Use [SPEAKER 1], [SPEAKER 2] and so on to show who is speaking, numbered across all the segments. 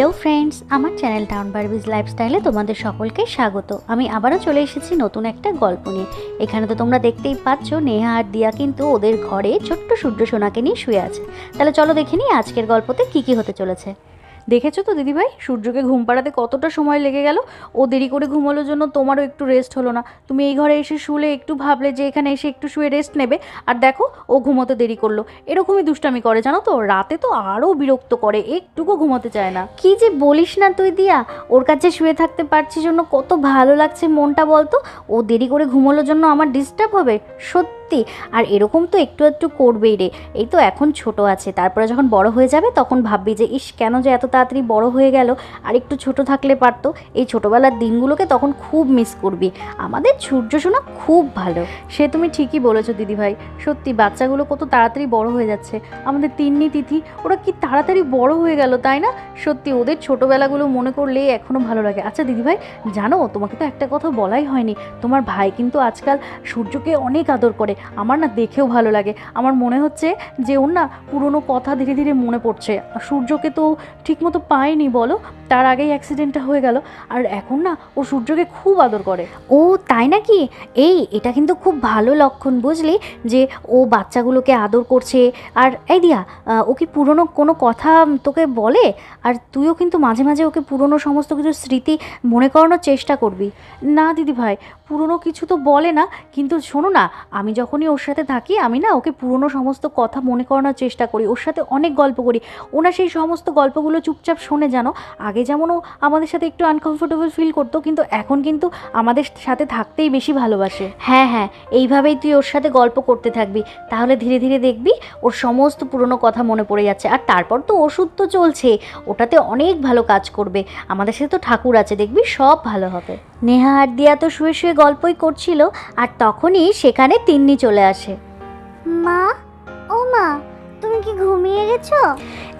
[SPEAKER 1] Hello friends, আমার channel town বার্বিজ লাইফস্টাইলে তোমাদের সকলকে স্বাগত। আমি আবারও চলে এসেছি নতুন একটা গল্প নিয়ে। এখানে তো তোমরা দেখতেই পাচ্ছ, নেহা আর দিয়া কিন্তু ওদের ঘরে ছোট্ট সূর্য সোনাকে নিয়ে শুয়ে আছে। তাহলে চলো দেখে নিই আজকের গল্পতে কি কি হতে চলেছে।
[SPEAKER 2] দেখেছ তো দিদিভাই? সূর্যকে ঘুম পাড়াতে কতটা সময় লেগে গেল? ও দেরি করে ঘুমানোর জন্য তোমারও একটু রেস্ট হলো না। তুমি এই ঘরে এসে শুলে, একটু ভাবলে যে এখানে এসে একটু শুয়ে রেস্ট নেবে। আর দেখো, ও ঘুমোতে দেরি করল। এরকমই দুষ্টামি করে, জানো তো? রাতে তো আরও বিরক্ত করে, একটুকু ঘুমোতে চায় না।
[SPEAKER 1] কি যে বলিস না তুই দিয়া? ওর কাছে শুয়ে থাকতে পারছি জন্য কত ভালো লাগছে মনটা বলতো? ও দেরি করে ঘুমোনোর জন্য আমার ডিস্টার্ব হবে? সত্যি আর এরকম তো একটু একটু করবেই রে। এই তো এখন ছোট আছে। তারপরে যখন বড় হয়ে যাবে, তখন ভাববি যে, ইস, কেন যে এত তাড়াতাড়ি বড় হয়ে গেল? আর একটু ছোট থাকলে পারতো। এই ছোটবেলার দিনগুলোকে তখন খুব মিস করবি। আমাদের সূর্য সোনা খুব ভালো।
[SPEAKER 2] সে তুমি ঠিকই বলেছ, দিদিভাই। সত্যি, বাচ্চাগুলো কত তাড়াতাড়ি বড় হয়ে যাচ্ছে। আমাদের তিন্নি তিথি, ওরা কি তাড়াতাড়ি বড় হয়ে গেল, তাই না? সত্যি, ওদের ছোটোবেলাগুলো মনে করলে এখনও ভালো লাগে। আচ্ছা দিদিভাই, জানো, তোমাকে তো একটা কথা বলাই হয়নি। তোমার ভাই কিন্তু আজকাল সূর্যকে অনেক আদর করে। আমার না দেখেও ভালো লাগে। আমার মনে হচ্ছে যে ওর না পুরনো কথা ধীরে ধীরে মনে পড়ছে। সূর্যকে তো ঠিকমতো পায়নি, বলো? তার আগেই অ্যাক্সিডেন্টটা হয়ে গেল। আর এখন না ও সূর্যকে খুব আদর করে।
[SPEAKER 1] ও, তাই নাকি? এই, এটা কিন্তু খুব ভালো লক্ষণ, বুঝলি? যে ও বাচ্চাগুলোকে আদর করছে। আর এই দিয়া ও কি পুরনো কোনো কথা তোকে বলে? আর তুইও কিন্তু মাঝে মাঝে ওকে পুরনো সমস্ত কিছু স্মৃতি মনে করানোর চেষ্টা করবি।
[SPEAKER 2] না দিদি ভাই পুরনো কিছু তো বলে না। কিন্তু শোনো না, আমি যখনই ওর সাথে থাকি আমি না ওকে পুরনো সমস্ত কথা মনে করানোর চেষ্টা করি। ওর সাথে অনেক গল্প করি। ওনা সেই সমস্ত গল্পগুলো চুপচাপ শোনে জানো? আগে যেমন ও আমাদের সাথে একটু আনকমফোর্টেবল ফিল করতো কিন্তু এখন কিন্তু আমাদের সাথে থাকতেই বেশি ভালোবাসে।
[SPEAKER 1] হ্যাঁ হ্যাঁ এইভাবেই তুই ওর সাথে গল্প করতে থাকবি। তাহলে ধীরে ধীরে দেখবি ওর সমস্ত পুরনো কথা মনে পড়ে যাচ্ছে। আর তারপর তো ওষুধ তো চলছে। ওটাতে অনেক ভালো কাজ করবে। আমাদের সাথে তো ঠাকুর আছে দেখবি সব ভালো হবে। নেহা আর দিয়া তো শুয়ে শুয়ে গল্পই করছিল। আর তখনই সেখানে তিন্নি চলে আসে।
[SPEAKER 3] মা? ও মা তুমি কি ঘুমিয়ে গেছো?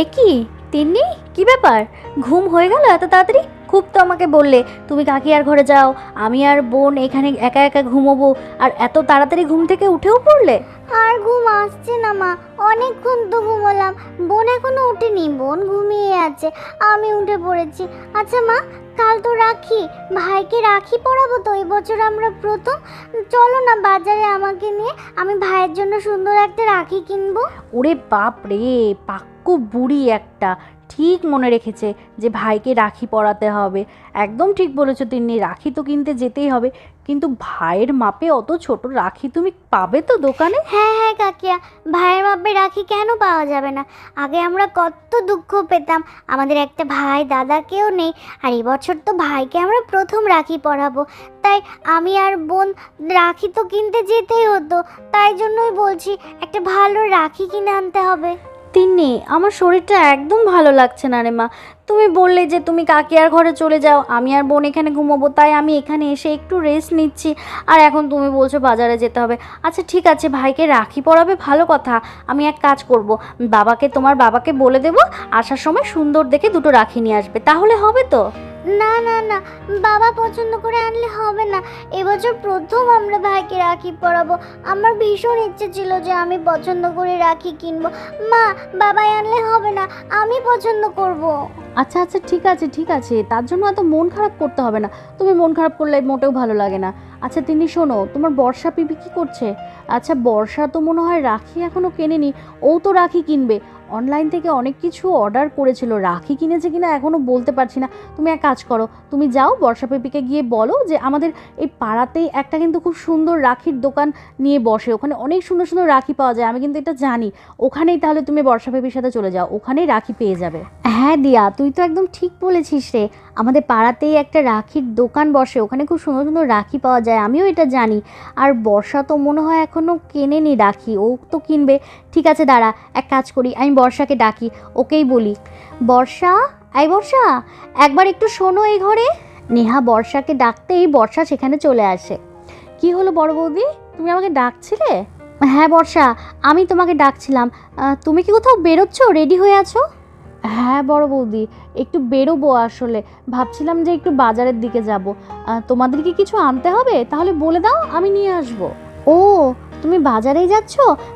[SPEAKER 1] এ কি তিন্নি? কি ব্যাপার? ঘুম হয়ে গেল এত তাড়াতাড়ি? খুব তো আমাকে বললে তুমি কাকিয়ার ঘরে যাও আমি আর বোন এখানে একা একা ঘুমোবো আর এত তাড়াতাড়ি ঘুম থেকে উঠেও পড়লে?
[SPEAKER 3] আর ঘুম আসছে না মা অনেকক্ষণ তো ঘুমোলাম বোন এখনও ওঠেনি বোন ঘুমিয়ে আছে আমি উঠে পড়েছি। আচ্ছা মা কাল তো রাখি ভাইকে রাখি পরাবো তো এই বছর আমরা প্রথম চলো না বাজারে আমাকে নিয়ে আমি ভাইয়ের জন্য সুন্দর একটা রাখি কিনবো।
[SPEAKER 2] ওরে বাপ রে পাক্কু বুড়ি একটা। ঠিক মনে রেখেছে যে ভাইকে রাখি পরাতে হবে। একদম ঠিক বলেছ তিন্নি, রাখি তো কিনতে যেতেই হবে। কিন্তু ভাইয়ের মাপে অত ছোট রাখি তুমি পাবে তো দোকানে?
[SPEAKER 3] হ্যাঁ হ্যাঁ কাকিয়া, ভাইয়ের মাপে রাখি কেন পাওয়া যাবে না? আগে আমরা কত দুঃখ পেতাম। আমাদের একটা ভাই দাদা কেউ নেই, আর এবছর তো ভাইকে আমরা প্রথম রাখি পরাবো। তাই আমি আর বোন রাখি তো কিনতে যেতেই হতো। তাই জন্যই বলছি, একটা ভালো রাখি কিনে আনতে হবে।
[SPEAKER 1] তিন্নি আমার শরীরটা একদম ভালো লাগছে না রে মা। তুমি বললে যে তুমি কাকিয়ার ঘরে চলে যাও, আমি আর বোন এখানে ঘুমোবো, তাই আমি এখানে এসে একটু রেস্ট নিচ্ছি। আর এখন তুমি বলছো বাজারে যেতে হবে। আচ্ছা ঠিক আছে, ভাইকে রাখি পড়াবে ভালো কথা। আমি এক কাজ করব, বাবাকে তোমার বাবাকে বলে দেবো, আসার সময় সুন্দর দেখে দুটো রাখি নিয়ে আসবে, তাহলে হবে তো?
[SPEAKER 3] না না না, বাবা পছন্দ করে আনলে হবে না। এবছর প্রথম আমরা ভাইকে রাখি পরাবো। আমার ভীষণ ইচ্ছে ছিল যে আমি পছন্দ করে রাখি কিনবো। মা, বাবাই আনলে হবে না, আমি পছন্দ করব।
[SPEAKER 2] আচ্ছা আচ্ছা ঠিক আছে ঠিক আছে। তার জন্য এত মন খারাপ করতে হবে না। তুমি মন খারাপ করলে মোটেও ভালো লাগে না। আচ্ছা তিনি শোনো, তোমার বর্ষা পিপি কি করছে? আচ্ছা বর্ষা তো মনে হয় রাখি এখনও কেনেনি। ও তো রাখি কিনবে। অনলাইন থেকে অনেক কিছু অর্ডার করেছিল। রাখি কিনেছে কিনা এখনও বলতে পারছি না। তুমি এক কাজ করো, তুমি যাও বর্ষা পেপিকে গিয়ে বলো যে আমাদের এই পাড়াতেই একটা কিন্তু খুব সুন্দর রাখির দোকান নিয়ে বসে। ওখানে অনেক সুন্দর সুন্দর রাখি পাওয়া যায়, আমি কিন্তু এটা জানি। ওখানেই তাহলে তুমি বর্ষা পেপির সাথে চলে যাও, ওখানেই রাখি পেয়ে যাবে।
[SPEAKER 1] হ্যাঁ দিয়া, তুই তো একদম ঠিক বলেছিস রে। আমাদের পাড়াতেই একটা রাখির দোকান বসে, ওখানে খুব সুন্দর সুন্দর রাখি পাওয়া যায়, আমিও এটা জানি। আর বর্ষা তো মনে হয় এখনও কেনেনি রাখি, ও তো কিনবে। ঠিক আছে, দাঁড়া, এক কাজ করি, আমি বর্ষাকে ডাকি, ওকেই বলি, বর্ষা আই বর্ষা, একবার একটু শোনো এই ঘরে। নেহা বর্ষাকে ডাকতেই বর্ষা সেখানে চলে আসে।
[SPEAKER 2] কি হলো বড় বৌদি? তুমি আমাকে ডাকছিলে?
[SPEAKER 1] হ্যাঁ বর্ষা, আমি তোমাকে ডাকছিলাম। তুমি কি কোথাও বেরোচ্ছ, রেডি হয়ে আছো?
[SPEAKER 2] হ্যাঁ বড় বৌদি, একটু বেরোবো আসলে। ভাবছিলাম যে একটু বাজারের দিকে যাব। তোমাদের কি কিছু আনতে হবে? তাহলে বলে দাও, আমি নিয়ে আসব।
[SPEAKER 1] ও
[SPEAKER 2] তুমি বাজারেই যাচ্ছ?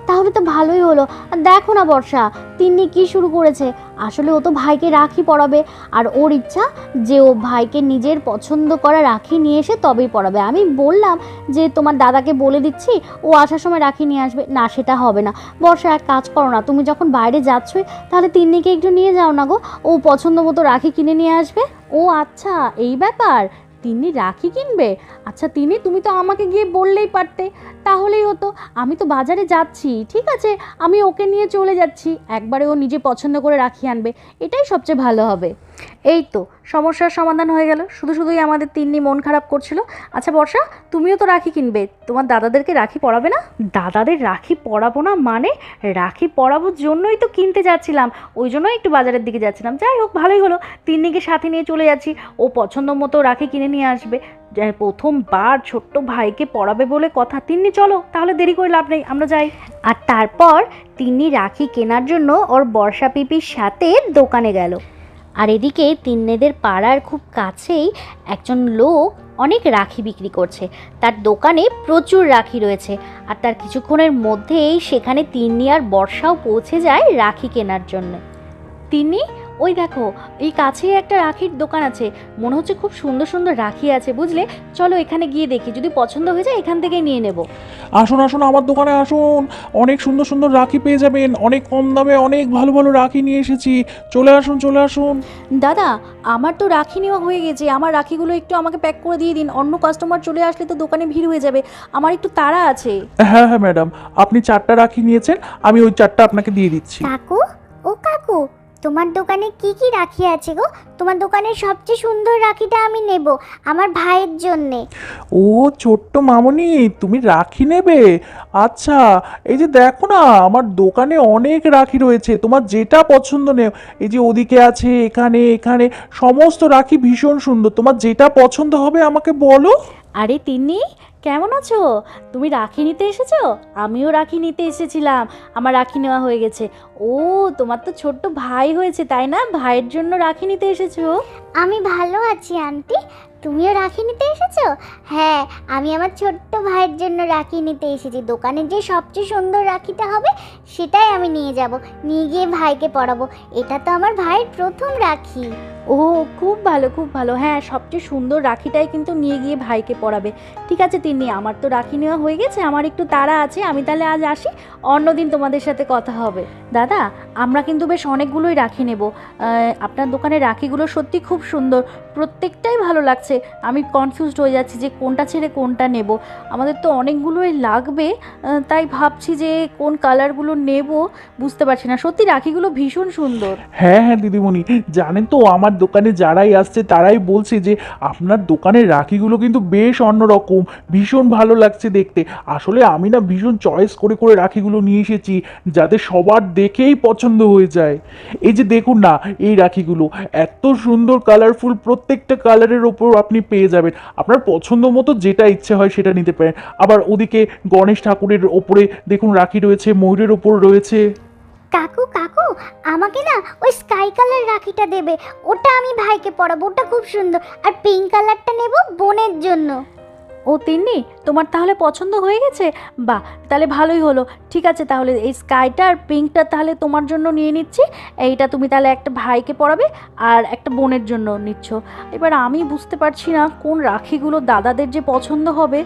[SPEAKER 2] তাহলে তো ভালোই হলো। আর দেখো না বর্ষা, তিন্নি কি শুরু করেছে? আসলে ও তো ভাইকে রাখি পরাবে। আর ওর ইচ্ছা যে ও ভাইকে নিজের পছন্দ করা রাখি নিয়ে এসে তবেই পরাবে। আমি বললাম যে তোমার দাদাকে বলে দিচ্ছি, ও আসার সময় রাখি নিয়ে আসবে। না, সেটা হবে না। বর্ষা, এক কাজ করো না, তুমি যখন বাইরে যাচ্ছই, তাহলে তিন্নিকে একটু নিয়ে যাও না গো। ও পছন্দ মতো রাখি কিনে নিয়ে আসবে। ও আচ্ছা এই ব্যাপার। তিনি রাখি কিনবে? আচ্ছা তিনি তুমি তো আমাকে গিয়ে বললেই পারতে। তাহলেই হতো। আমি তো বাজারে যাচ্ছি, ঠিক আছে? আমি ওকে নিয়ে চলে যাচ্ছি। একবারে ও নিজে পছন্দ করে রাখি আনবে। এটাই সবচেয়ে ভালো হবে।
[SPEAKER 1] এই তো, সমস্যার সমাধান হয়ে গেল। শুধু শুধুই আমাদের তিন্নি মন খারাপ করছিল। আচ্ছা বর্ষা, তুমিও তো রাখি কিনবে। তোমার দাদাদেরকে রাখি পরাবে না? দাদাদের রাখি পরাবো না মানে? রাখি পরাবোর জন্যই তো কিনতে যাচ্ছিলাম। ওই জন্যই একটু বাজারের দিকে যাচ্ছিলাম। যাই হোক, ভালোই হলো। তিন্নিকে সাথে নিয়ে চলে যাচ্ছি। ও পছন্দ মতো রাখি কিনে নিয়ে আসবে। প্রথমবার ছোট্ট ভাইকে পড়াবে বলে কথা। তিন্নি চলো তাহলে দেরি করে লাভ নেই আমরা যাই। আর তারপর তিন্নি রাখি কেনার জন্য ওর বর্ষা পিপির সাথে দোকানে গেল। আর এদিকে তিন্নেদের পাড়ার খুব কাছেই একজন লোক অনেক রাখি বিক্রি করছে। তার দোকানে প্রচুর রাখি রয়েছে। আর তার কিছুক্ষণের মধ্যেই সেখানে তিন্নি আর বর্ষাও পৌঁছে যায় রাখি কেনার জন্য। তিন্নি ওই দেখো এই কাছেই একটা রাখির দোকান আছে। মনে হচ্ছে খুব সুন্দর সুন্দর রাখি আছে বুঝলে? চলো এখানে গিয়ে দেখি যদি পছন্দ হয়ে যায় এখান থেকেই নিয়ে নেব।
[SPEAKER 4] আসুন আসুন আমার দোকানে আসুন। অনেক সুন্দর সুন্দর রাখি পেয়ে যাবেন। অনেক কম দামে অনেক ভালো ভালো রাখি নিয়ে এসেছি। চলে আসুন চলে আসুন।
[SPEAKER 1] দাদা আমার তো রাখি নেওয়া হয়ে গেছে। আমার রাখিগুলো একটু আমাকে প্যাক করে দিয়ে দিন। অন্য কাস্টমার চলে আসলে তো দোকানে ভিড় হয়ে যাবে। আমার একটু তাড়া আছে।
[SPEAKER 4] হ্যাঁ হ্যাঁ ম্যাডাম আপনি চারটা রাখি নিয়েছেন আমি ওই চারটা আপনাকে দিয়ে দিচ্ছি।
[SPEAKER 3] কাকু ও কাকু তোমার দোকানে কি কি রাখি আছে গো? তোমার দোকানের সবচেয়ে সুন্দর রাখিটা আমি নেব আমার ভাইয়ের জন্যে।
[SPEAKER 4] ও ছোট্ট মামনি তুমি রাখি নেবে? আচ্ছা এই যে দেখো না আমার দোকানে অনেক রাখি রয়েছে তোমার যেটা পছন্দ নেও। এই যে ওদিকে আছে এখানে এখানে সমস্ত রাখি ভীষণ সুন্দর। তোমার যেটা পছন্দ হবে আমাকে বলো।
[SPEAKER 1] আরে তিন্নি কেমন আছো? তুমি রাখি নিতে এসেছ? আমিও রাখি নিতে এসেছিলাম। আমার রাখি নেওয়া হয়ে গেছে। ও, তোমার তো ছোট্ট ভাই হয়েছে, তাই না? ভাইয়ের জন্য রাখি নিতে এসেছ?
[SPEAKER 3] আমি ভালো আছি, আন্টি। তুমিও রাখি নিতে এসেছ? হ্যাঁ আমি আমার ছোট্ট ভাইয়ের জন্য রাখি নিতে এসেছি। দোকানে যে সবচেয়ে সুন্দর রাখিটা হবে, সেটাই আমি নিয়ে যাব। নিয়ে গিয়ে ভাইকে পরাবো এটা তো আমার ভাইয়ের প্রথম রাখি।
[SPEAKER 1] ও, খুব ভালো খুব ভালো। হ্যাঁ সবচেয়ে সুন্দর রাখিটাই কিন্তু নিয়ে গিয়ে ভাইকে পরাবে ঠিক আছে, তিন্নি, আমার তো রাখি নেওয়া হয়ে গেছে। আমার একটু তাড়া আছে, আমি তাহলে আজ আসি। অন্যদিন তোমাদের সাথে কথা হবে। দাদা, আমরা কিন্তু বেশ অনেকগুলোই রাখি নেব। আপনার দোকানের রাখিগুলো সত্যি খুব সুন্দর। প্রত্যেকটাই ভালো লাগছে। আমি কনফিউজড হয়ে যাচ্ছি যে কোনটা ছেড়ে কোনটা নেব। আমাদের তো অনেকগুলোই লাগবে তাই ভাবছি যে কোন কালারগুলো নেব বুঝতে পারছি না। সত্যি রাখিগুলো ভীষণ সুন্দর।
[SPEAKER 4] হ্যাঁ হ্যাঁ দিদিমণি, জানেন তো আমার দোকানে যারাই আসছে তারাই বলছে যে আপনার দোকানের রাখিগুলো কিন্তু বেশ অন্যরকম, ভীষণ ভালো লাগছে দেখতে। আসলে আমি না ভীষণ চয়েস করে করে রাখিগুলো নিয়ে এসেছি, যাতে সবার দেখেই পছন্দ হয়ে যায়। এই যে দেখুন না, এই রাখিগুলো, এত সুন্দর কালারফুল প্রত্যেকটা কালারের ওপর আপনি পেয়ে যাবেন। আপনার পছন্দ মতো যেটা ইচ্ছে হয় সেটা নিতে পারেন। আবার ওদিকে গণেশ ঠাকুরের ওপরে দেখুন রাখি রয়েছে, ময়ূরের ওপর রয়েছে।
[SPEAKER 3] কাকু কাকু, আমাকে না ওই স্কাই কালার রাখিটা দেবে। ওটা আমি ভাইকে পরাবো, ওটা খুব সুন্দর। আর পিঙ্ক কালারটা নেব বোনের জন্য।
[SPEAKER 1] ও তিন্নি, তোমার তাহলে পছন্দ হয়ে গেছে? বাহ, তাহলে ভালোই হলো। ঠিক আছে, তাহলে এই স্কাইটা আর পিঙ্কটা তাহলে তোমার জন্য নিয়ে নিচ্ছি। এইটা তুমি তাহলে একটা ভাইকে পরাবে আর একটা বোনের জন্য নিচ্ছ। এবার আমি বুঝতে পারছি না কোন রাখিগুলো দাদাদের যে পছন্দ হবে।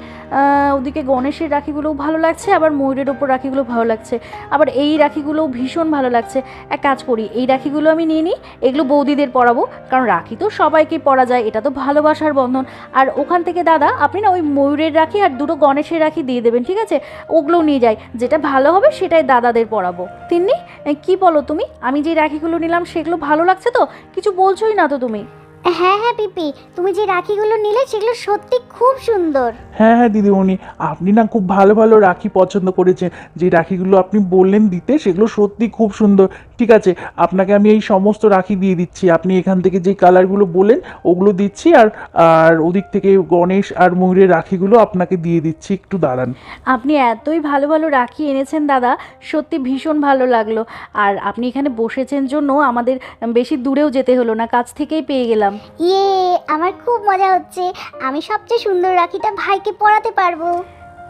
[SPEAKER 1] ওদিকে গণেশের রাখিগুলোও ভালো লাগছে, আবার ময়ূরের ওপর রাখিগুলো ভালো লাগছে। আবার এই রাখিগুলোও ভীষণ ভালো লাগছে। এক কাজ করি, এই রাখিগুলো আমি নিয়ে নিই, এগুলো বৌদিদের পরাবো। কারণ রাখি তো সবাইকে পরা যায়, এটা তো ভালোবাসার বন্ধন। আর ওখান থেকে দাদা, আপনি না ওই ময়ূরের রাখি আর দুটো গণেশের রাখি দিয়ে দেবেন, ঠিক আছে? ওগুলোও নিয়ে যাই। যেটা ভালো হবে সেটাই দাদাদের পরাবো। তিন্নি কি বলো তুমি? আমি যে রাখিগুলো নিলাম সেগুলো ভালো লাগছে তো? কিছু বলছোই না তো তুমি।
[SPEAKER 3] হ্যাঁ হ্যাঁ পিপি। তুমি যে রাখিগুলো নিলে সেগুলো সত্যি খুব সুন্দর।
[SPEAKER 4] হ্যাঁ হ্যাঁ দিদিমণি। আপনি না খুব ভালো ভালো রাখি পছন্দ করেছেন। যে রাখিগুলো আপনি বললেন দিতে সেগুলো সত্যি খুব সুন্দর। ঠিক আছে আপনাকে আমি এই সমস্ত রাখি দিয়ে দিচ্ছি। আপনি এখান থেকে যে কালারগুলো বলেন ওগুলো দিচ্ছি আর আর ওদিক থেকে গণেশ আর ময়ূরের রাখিগুলো আপনাকে দিয়ে দিচ্ছি। একটু দাঁড়ান।
[SPEAKER 1] আপনি এতই ভালো ভালো রাখি এনেছেন দাদা সত্যি ভীষণ ভালো লাগল। আর আপনি এখানে বসেছেন জন্য আমাদের বেশি দূরেও যেতে হলো না কাছ থেকেই পেয়ে গেলাম।
[SPEAKER 3] ইয়ে আমার খুব মজা হচ্ছে। আমি সবচেয়ে সুন্দর রাখিটা ভাইকে পড়াতে পারব।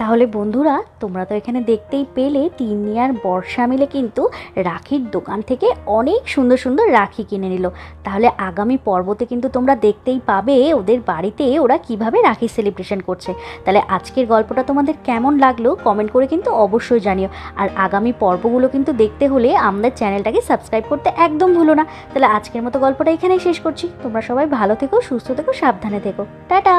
[SPEAKER 1] তাহলে বন্ধুরা, তোমরা তো এখানে দেখতেই পেলে তিন্নি আর বর্ষা মিলে কিন্তু রাখির দোকান থেকে অনেক সুন্দর সুন্দর রাখি কিনে নিল। তাহলে আগামী পর্বতে কিন্তু তোমরা দেখতেই পাবে ওদের বাড়িতে ওরা কীভাবে রাখি সেলিব্রেশন করছে। তাহলে আজকের গল্পটা তোমাদের কেমন লাগল কমেন্ট করে কিন্তু অবশ্যই জানিও। আর আগামী পর্বগুলো কিন্তু দেখতে হলে আমাদের চ্যানেলটাকে সাবস্ক্রাইব করতে একদম ভুলো না। তাহলে আজকের মতো গল্পটা এখানেই শেষ করছি। তোমরা সবাই ভালো থেকো, সুস্থ থেকো, সাবধানে থেকো। টাটা!